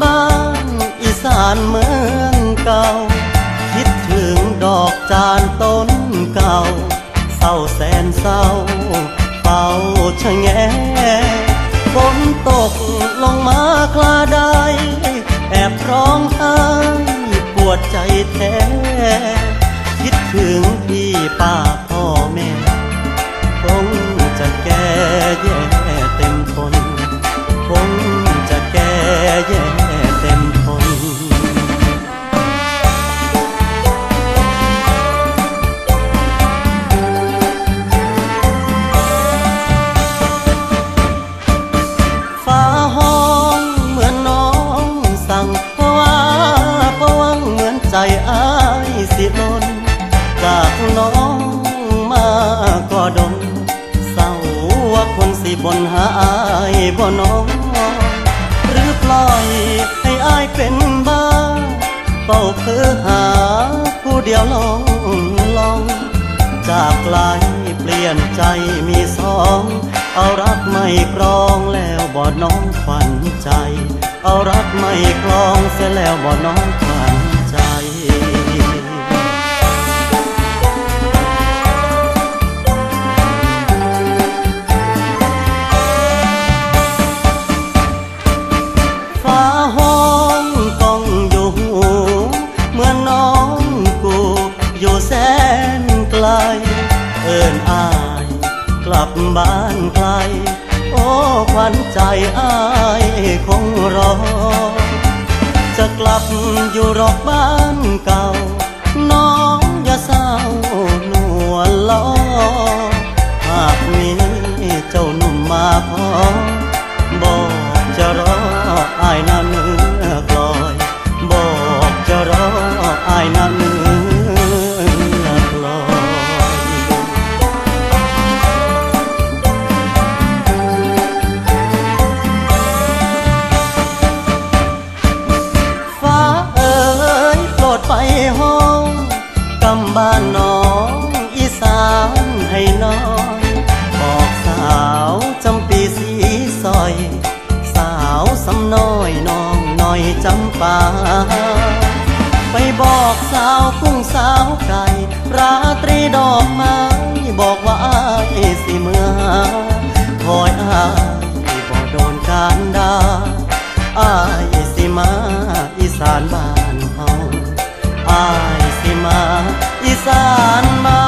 บ้านอีสานเมืองเก่า คิดถึงดอกจานต้นเก่า เศร้าแสนเศร้าเฝ้าชะแงฝนตกลงมาคลาดา จากน้องมาก็ดนเศร้าว่าคนสิบนหาอายบ่น้อง หรือปล่อยให้อายเป็นบ้าเฝ้าเพื่อหาผู้เดียวลองลอง จากไกลเปลี่ยนใจมีสองเอารักไม่ครองแล้วบ่น้องขวัญใจ เอารักไม่ครองเสียแล้วบ่น้องขวัญใจ ลเอินอาย กลับบ้านไกล โอ้ขวัญใจอายคงรอ จะกลับอยู่รอกบ้านเก่า น้องอย่าเศร้านวลล้อหากมีเจ้าหนุ่มมาพอานน้องอีสานให้น้อยบอกสาวจำปีสีซอย สาวสำน้อยน้องน้อยจำปาไปบอกสาวกุ้งสาวไก่ ราตรีดอกไม้บอกว่าอายสิเมื่อคอยอายบอกโดนการดาอายสิมาอีสานบ้าน สานมา